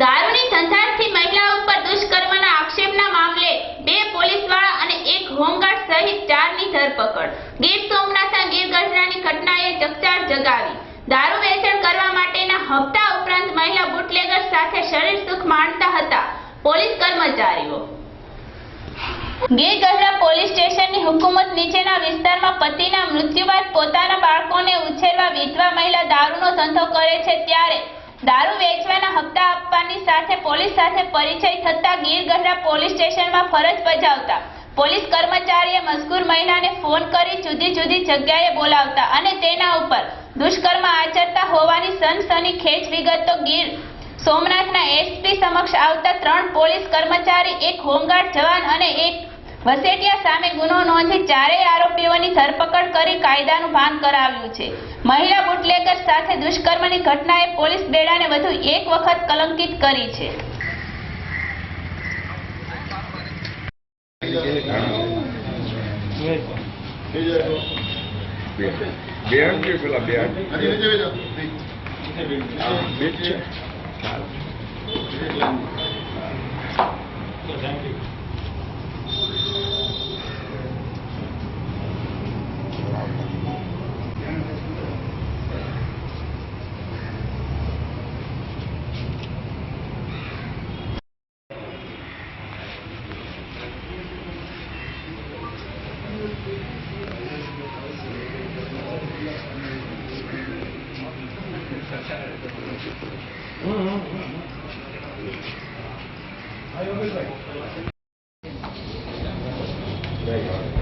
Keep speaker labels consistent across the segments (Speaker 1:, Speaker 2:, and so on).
Speaker 1: દારૂની સંથાણથી મહિલા ઉપર દુષ્કર્મના આક્ષેપના મામલે બે પોલીસવાળા અને એક હોમગાર્ડ સહિત ચારની ધરપકડ. ગીર સોમનાથના ગીર ગઢડાની ઘટનાએ ચકચાર જગાવી. દારૂ વેચાણ કરવા માટેના હપ્તા ઉપરાંત મહિલા બુટલેગર સાથે શરીર સુખ માણતા હતા. પોલીસ કર્મચારીઓ. ગીર ગઢડા પોલીસ સ્ટેશનની હુકુમત નીચેના વિસ્તારમાં પતિના મૃત્યુ બાદ પોતાના બાળકોને ઉછેરવા વિધવા મહિલા દારૂનો ધંધો કરે છે ત્યારે દારૂ વેચવાના હપ્તા આપવાની સાથે પોલીસ સાથે પરિચય થતા ગીરગઢડા પોલીસ સ્ટેશનમાં ફરજ બજાવતા. પોલીસ કર્મચારીએ મજકૂર મહિલાને ફોન કરી જુદી જુદી જગ્યાએ બોલાવતા અને તેના ઉપર દુષ્કર્મ આચરતા હોવાની સનસની ખેંચ વિગતો ગીર સોમનાથના એસપી સમક્ષ આવતા ત્રણ પોલીસ કર્મચારી, એક હોમગાર્ડ જવાન અને એક વસેટિયા સામે ગુનો નોંધી ચારેય આરોપીઓની ધરપકડ કરી કાયદાનું ભાન કરાવ્યું છે. મહિલા બુટલેગર સાથે દુષ્કર્મની ઘટનાએ પોલીસ બેડાને વધુ એક વખત કલંકિત કરી છે.
Speaker 2: બેન કે પેલા બેન બેન છે Thank you.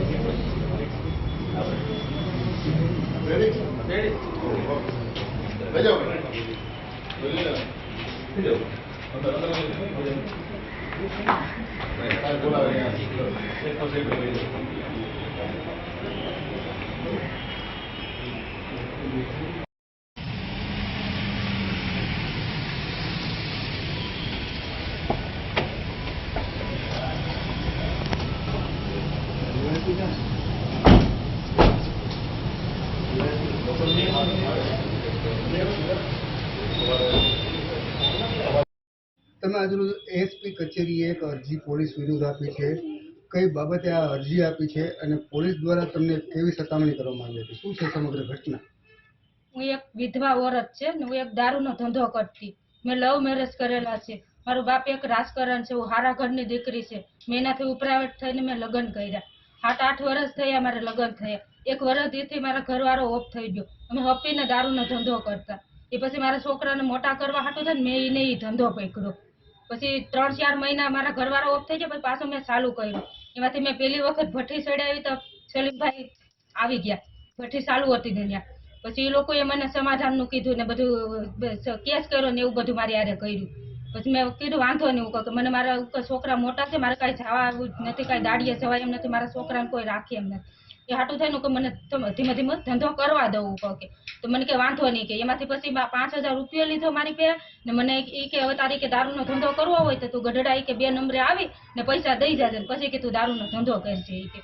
Speaker 3: તમે આજરોજ એએસપી કચેરીએ એક અરજી પોલીસ વિરુદ્ધ આપી છે. કઈ બાબતે આ અરજી આપી છે અને પોલીસ દ્વારા તમને કેવી સતામણી કરવામાં આવી હતી શું છે સમગ્ર ઘટના?
Speaker 4: હું એક વિધવા ઓરત છે ને હું એક દારૂનો ધંધો કરતી. મેં લવ મેરેજ કરેલા છે. મારો બાપ એક રાજકારણ છે, હું હારા ઘરની દીકરી છે. મેં એનાથી ઉપરાવટ થઈને મેં લગ્ન કર્યા. સાત આઠ વર્ષ થયા મારે લગ્ન થયા. એક વર્ષ એથી મારા ઘરવાળો ઓફ થઈ ગયો. અમે હપીને દારૂનો ધંધો કરતા. એ પછી મારા છોકરાને મોટા કરવા હાટું થાય ને મેં એને એ ધંધો પકડ્યો. પછી ત્રણ ચાર મહિના મારા ઘરવાળો ઓફ થઈ ગયા પછી પાછું મેં ચાલુ કર્યું. એમાંથી મેં પેલી વખત ભઠ્ઠી ચડાવી તો સલીમભાઈ આવી ગયા. ભઠ્ઠી ચાલુ હતી ને ત્યાં. પછી એ લોકોએ મને સમાધાનનું કીધું ને બધું કેસ કર્યો ને એવું બધું મારી આરે કર્યું. પછી મેં કીધું, વાંધો નહીં, હું કે મને મારા છોકરા મોટા છે, મારે કાંઈ જવા નથી, કાંઈ દાડીએ જવાય એમ નથી, મારા છોકરાને કોઈ રાખે એમ નથી. એ હાટું થઈને કે મને ધીમે ધીમે ધંધો કરવા દઉં કે, તો મને કે વાંધો નહીં કે, એમાંથી પછી પાંચ હજાર રૂપિયો લીધો મારી પે ને મને એ કે હવે તારી કે દારૂનો ધંધો કરવો હોય તો તું ગઢડા કે બે નંબરે આવી ને પૈસા દઈ જાજે પછી કે તું દારૂનો ધંધો કરજે એ કે.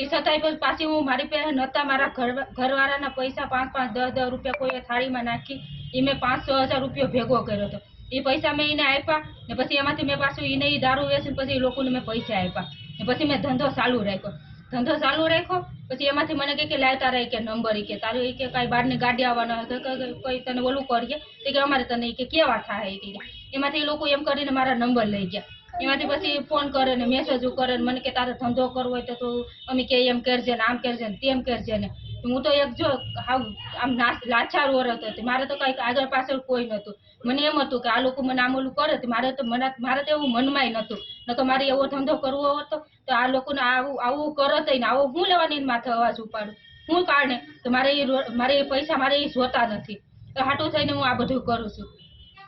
Speaker 4: એ છતાંય પછી પાછી હું મારી પાસે નહોતા મારા ઘર ઘરવાળાના પૈસા પાંચ પાંચ, દસ દસ રૂપિયા કોઈએ થાળીમાં નાખી એ મેં પાંચસો હજાર રૂપિયો ભેગો કર્યો હતો. એ પૈસા મેં એને આપ્યા ને પછી એમાંથી મેં પાછું એને એ દારૂ વેચીને પછી લોકોને મેં પૈસા આપ્યા ને પછી મેં ધંધો ચાલુ રાખ્યો. ધંધો ચાલુ રાખ્યો, પછી એમાંથી મને કહે કે લાય તારે કે નંબર કે, તારું કે કાંઈ બહારની ગાડી આવવાના હોય તો કે- કે, કોઈ તને ઓલું કરીએ તો કે અમારે તને કે કેવા થાય કે. એમાંથી એ લોકો એમ કરીને મારા નંબર લઈ ગયા. એમાંથી પછી ફોન કરે ને મેસેજો કરે ને મને કે તારે ધંધો કરવો હોય તો તું અમે કે એમ કરજે ને આમ કરજે ને તેમ કરજે ને. હું તો એક જો હાવ આમ લાચાર ઓર હતી. મારે તો કંઈક આગળ પાછળ કોઈ નતું મને એમ હતું કે આ લોકો મને આમ ઓલું કરે મારે તો મને, મારે તો એવું મનમાંય નતું તો મારે એવો ધંધો કરવો હતો તો આ લોકોને આવું આવું કરત ને આવું હું લેવાની માથે અવાજ ઉપાડું? હું કારણે? તો મારે એ મારે એ પૈસા મારે એ જોતા નથી. તો હાટું થઈને હું આ બધું કરું છું.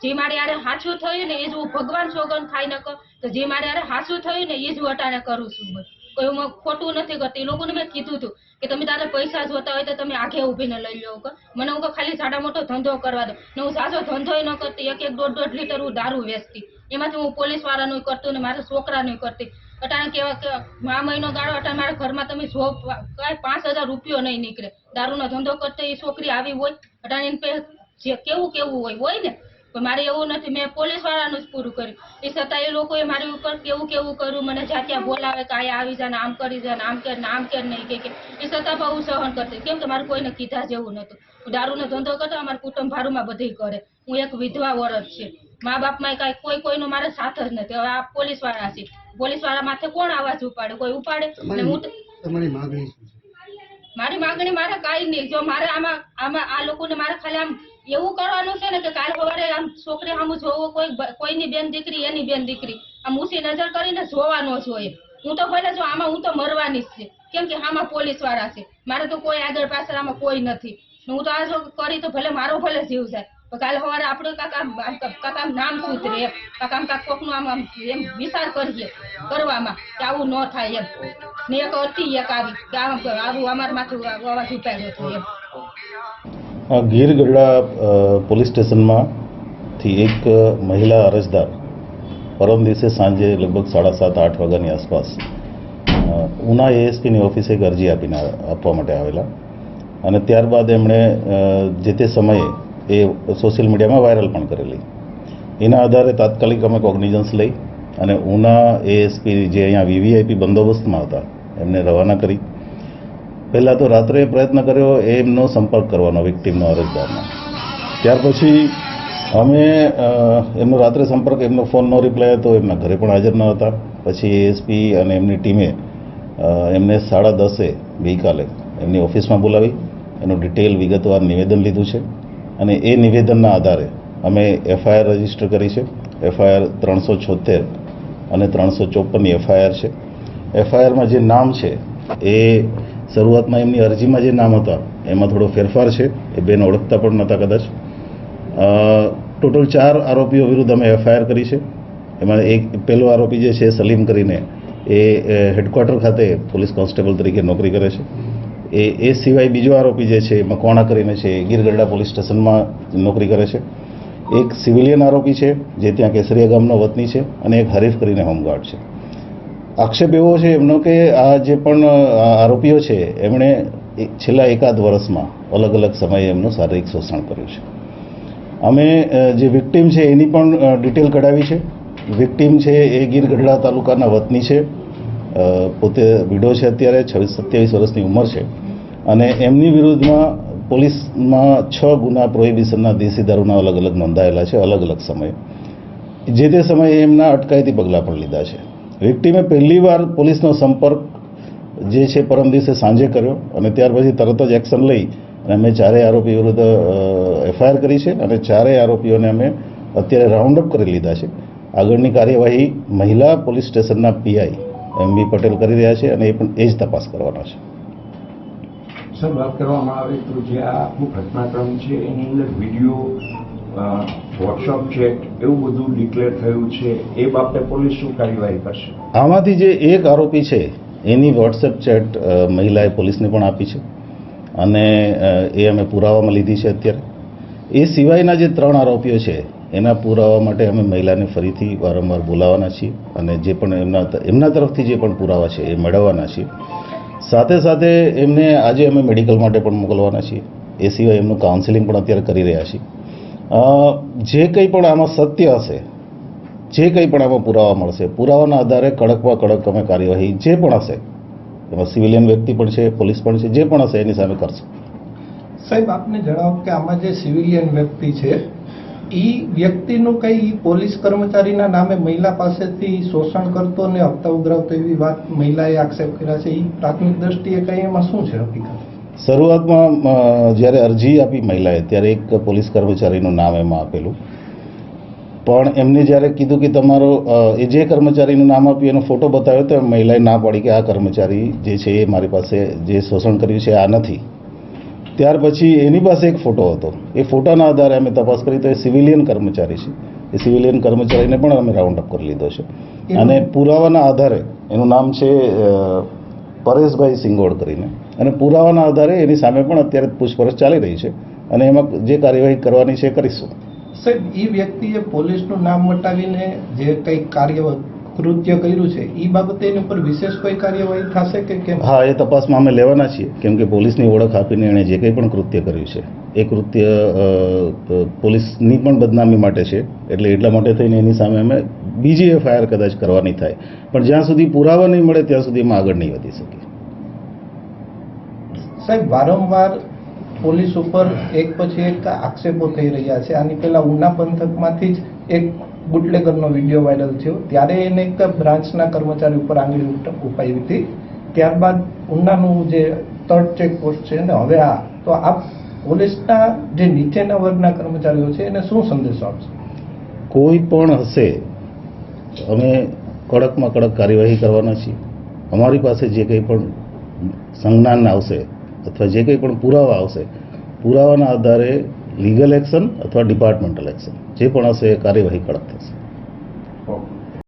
Speaker 4: જે મારે યારે હાચું થયું ને એ જ હું ભગવાન સોગન ખાઈ ન તો જે મારે યારે હાચું થયું ને એ જ હું અટાણે કરું છું. કોઈ હું ખોટું નથી કરતી. લોકોને મેં કીધું હતું કે તમે તારે પૈસા જોતા હોય તો તમે આગે ઊભીને લઈ લો મને હું ખાલી સાડા મોટો ધંધો કરવા દો. ને હું સાચો ધંધો ન કરતી. એક એક દોઢ દોઢ લીટર હું દારૂ વેચતી. એમાંથી હું પોલીસ વાળાનું કરતું ને મારા છોકરાનું કરતી. અટાણે કેવા કે મા મહિનો ગાળો અટાણે મારા ઘરમાં તમે જો કાંઈ પાંચ હજાર રૂપિયો નહીં નીકળે. દારૂનો ધંધો કરતો એ છોકરી આવી હોય. અટાણે કેવું કેવું હોય હોય ને. પણ મારે એવું નથી મેં પોલીસ વાળાનું જ પૂરું કર્યું. એ છતાં એ લોકોએ મારી ઉપર કેવું કેવું કર્યું મને જ્યાં ત્યાં બોલાવે કે આયા આવી જાને આમ કરી જાને આમ કે આમ કે નહીં કે એ છતાં પણ હું સહન કરતી. કેમ કે મારે કોઈને કીધા જેવું નહોતું. હું દારૂનો ધંધો કરતો અમારા કુટુંબ ભારુમાં બધું કરે. હું એક વિધવા વરસ છે. મા બાપમાં કાંઈ કોઈ કોઈનો મારે સાથ જ નથી. હવે આ પોલીસવાળા છે. પોલીસવાળા માથે કોણ અવાજ ઉપાડે? કોઈ ઉપાડે? અને હું
Speaker 3: તમારી તમારી માંગણી શું છે?
Speaker 4: મારી માંગણી મારે કાંઈ નહીં. જો મારે આમાં આમાં આ લોકોને મારે ખાલી આમ એવું કરવાનું છે ને કે કાલ સવારે આમ છોકરી સામે જોવો, કોઈ કોઈની બેન દીકરી, એની બેન દીકરી. આમ ઊંચી નજર કરીને જોવાનો જોઈએ હું તો ભલે જો આમાં હું તો મરવાની જ છે. કેમ કે આમાં પોલીસવાળા છે. મારે તો કોઈ આગળ પાછળ આમાં કોઈ નથી. હું તો આ જો કરી તો ભલે મારો ભલે જીવ જાય. કાલે સવારે આપણે કાકા કાકા નામ સુધરે એમ. કાકા કાક કોકનું આમ આમ એમ વિચાર કરીએ કરવામાં કે આવું ન થાય એમ. ને એક હતી એક આવી, કે આવું અમારા માથું અવાજ ઉપાડ્યો હતો એમ.
Speaker 5: ગીર ગઢડા પોલીસ સ્ટેશનમાંથી એક મહિલા અરજદાર પરમ દિવસે સાંજે લગભગ સાડા સાત, આઠ વાગ્યાની આસપાસ ઉના એએસપીની ઓફિસે એક અરજી આપીને આપવા માટે આવેલા. અને ત્યારબાદ એમણે જે તે સમયે એ સોશિયલ મીડિયામાં વાયરલ પણ કરેલી. એના આધારે તાત્કાલિક અમે કોગ્નિઝન્સ લઈ અને ઉના એએસપી જે અહીંયા વીવીઆઈપી બંદોબસ્તમાં હતા, એમને રવાના કરી પહેલાં તો રાત્રે પ્રયત્ન કર્યો એમનો સંપર્ક કરવાનો વિક્ટીમનો અરજદારનો. ત્યાર પછી અમે એમનો રાત્રે સંપર્ક, એમનો ફોન નો રિપ્લાય હતો, એમના ઘરે પણ હાજર ન હતા. પછી એસપી અને એમની ટીમે એમને સાડા દસે ગઈકાલે એમની ઓફિસમાં બોલાવી, એનું ડિટેલ વિગતવાર નિવેદન લીધું છે. અને એ નિવેદનના આધારે અમે એફઆઈઆર રજિસ્ટર કરી છે. એફઆઈઆર ત્રણસો છોતેર અને ત્રણસો ચોપનની એફઆઈઆર છે. એફઆઈઆરમાં જે નામ છે એ શરૂઆતમાં એમની અરજીમાં જે નામ હતા, એમાં થોડો ફેરફાર છે, એ બેન ઓળખતા પણ નહોતા કદાચ. ટોટલ ચાર આરોપીઓ વિરુદ્ધ અમે એફઆઈઆર કરી છે. એમાં એક, પહેલો આરોપી જે છે, સલીમ કરીને, એ હેડક્વાર્ટર ખાતે પોલીસ કોન્સ્ટેબલ તરીકે નોકરી કરે છે. એ એ સિવાય બીજો આરોપી જે છે મકવાણા કરીને છે ગીરગઢડા પોલીસ સ્ટેશનમાં નોકરી કરે છે. એક સિવિલિયન આરોપી છે, જે ત્યાં કેસરિયા ગામનો વતની છે અને એક હરીફ કરીને હોમગાર્ડ છે. આક્ષેપ એવો છે એમનો કે આ જે પણ આરોપીઓ છે, એમણે છેલ્લા એકાદ વર્ષમાં અલગ અલગ સમયે એમનું શારીરિક શોષણ કર્યું છે. અમે જે વિક્ટીમ છે એની પણ ડિટેલ કઢાવી છે. વિક્ટીમ છે એ ગીર ગઢડા તાલુકાના વતની છે. પોતે વિડો છે અત્યારે, છવ્વીસ સત્યાવીસ વર્ષની ઉંમર છે. અને એમની વિરુદ્ધમાં પોલીસમાં છ ગુના પ્રોહિબિશનના દેશી દારૂના અલગ અલગ નોંધાયેલા છે, અલગ અલગ સમયે. જે તે સમયે એમના અટકાયતી પગલાં પણ લીધા છે. વિક્ટીમે પહેલીવાર પોલીસનો સંપર્ક જે છે પરમ દિવસે સાંજે કર્યો અને ત્યાર પછી તરત જ એક્શન લઈ અને અમે ચારેય આરોપીઓ વિરુદ્ધ એફઆઈઆર કરી છે અને ચારેય આરોપીઓને અમે અત્યારે રાઉન્ડ અપ કરી લીધા છે. આગળની કાર્યવાહી મહિલા પોલીસ સ્ટેશનના પીઆઈ એમ બી પટેલ કરી રહ્યા છે અને એ પણ એ જ તપાસ કરવાના છે.
Speaker 6: સર, વાત કરવામાં આવે તો જે આ ઘટનાક્રમ છે, એની અંદર વીડિયો વોટ્સઅપ ચેટ એવું બધું ડિક્લેર થયું છે, એ બાબતે પોલીસ શું કાર્યવાહી કરશે?
Speaker 5: આમાંથી જે એક આરોપી છે, એની વોટ્સએપ ચેટ મહિલાએ પોલીસને પણ આપી છે. અને એ અમે પુરાવામાં લીધી છે અત્યારે. એ સિવાયના જે ત્રણ આરોપીઓ છે, એના પુરાવા માટે અમે મહિલાને ફરીથી વારંવાર બોલાવવાના છીએ અને જે પણ એમના એમના તરફથી જે પણ પુરાવા છે, એ મેળવવાના છીએ. સાથે સાથે એમને આજે અમે મેડિકલ માટે પણ મોકલવાના છીએ. એ સિવાય એમનું કાઉન્સિલિંગ પણ અત્યારે કરી રહ્યા છીએ. જે કંઈ પણ આમાં સત્ય હશે, જે કંઈ પણ આમાં પુરાવા મળશે, પુરાવાના આધારે કડકમાં કડક અમે કાર્યવાહી જે પણ હશે, એમાં સિવિલિયન વ્યક્તિ પણ છે, પોલીસ પણ છે, જે પણ હશે એની સામે કરશે.
Speaker 7: સાહેબ, આપને જણાવો કે આમાં જે સિવિલિયન વ્યક્તિ છે એ વ્યક્તિનું કંઈ પોલીસ કર્મચારીના નામે મહિલા પાસેથી શોષણ કરતો ને હપ્તા ઉઘરાવતો એવી વાત મહિલાએ આક્ષેપ કર્યા છે? એ પ્રાથમિક દ્રષ્ટિએ કંઈ એમાં શું છે હકીકત?
Speaker 5: શરૂઆતમાં જ્યારે અરજી આપી મહિલાએ ત્યારે એક પોલીસ કર્મચારીનું નામ એમાં આપેલું. પણ એમને જ્યારે કીધું કે તમારો એ જે કર્મચારીનું નામ આપ્યું એનો ફોટો બતાવ્યો તો મહિલાએ ના પાડી કે આ કર્મચારી જે છે એ મારી પાસે જે શોષણ કર્યું છે આ નથી. ત્યાર પછી એની પાસે એક ફોટો હતો. એ ફોટાના આધારે અમે તપાસ કરી તો એ સિવિલિયન કર્મચારી છે. એ સિવિલિયન કર્મચારીને પણ અમે રાઉન્ડ અપ કરી લીધો છે. અને પુરાવાના આધારે એનું નામ છે પરેશભાઈ સિંગોડ કરીને. અને પુરાવાના આધારે એની સામે પણ અત્યારે પૂછપરછ ચાલી રહી છે. અને એમાં જે કાર્યવાહી કરવાની છે કરીશું.
Speaker 7: સાહેબ એ વ્યક્તિએ પોલીસનું નામ વટાવીને જે કંઈ કાર્ય કૃત્ય કર્યું છે એ બાબતે એની ઉપર વિશેષ કોઈ કાર્યવાહી થશે કે કેમ?
Speaker 5: હા એ તપાસમાં અમે લેવાના છીએ કેમ કે પોલીસની ઓળખ આપીને એણે જે કંઈ પણ કૃત્ય કર્યું છે. એ કૃત્ય પોલીસની પણ બદનામી માટે છે એટલે એટલા માટે થઈને એની સામે અમે બીજી એફઆઈઆર કદાચ કરવાની થાય. પણ જ્યાં સુધી પુરાવા નહીં મળે ત્યાં સુધી એમાં આગળ નહીં વધી શકીએ.
Speaker 7: સાહેબ વારંવાર પોલીસ ઉપર એક પછી એક આક્ષેપો થઈ રહ્યા છે. આની પહેલા ઉના પંથકમાંથી જ એક બુટલેગરનો વીડિયો વાયરલ થયો. ત્યારે એને એક બ્રાન્ચના કર્મચારી ઉપર આંગળી ઉપાઈ હતી. ત્યારબાદ ઉનાનું જે થર્ડ ચેકપોસ્ટ છે ને હવે આ. તો આ પોલીસના જે નીચેના વર્ગના કર્મચારીઓ છે, એને શું સંદેશો આપશે?
Speaker 5: કોઈ પણ હશે, અમે કડકમાં કડક કાર્યવાહી કરવાના છીએ. અમારી પાસે જે કંઈ પણ સંજ્ઞાન આવશે, અથવા જે કંઈ પણ પુરાવા આવશે, પુરાવાના આધારે લીગલ એક્શન અથવા ડિપાર્ટમેન્ટલ એક્શન. જે પણ હશે એ કાર્યવાહી કડક થશે.
Speaker 6: ઓકે.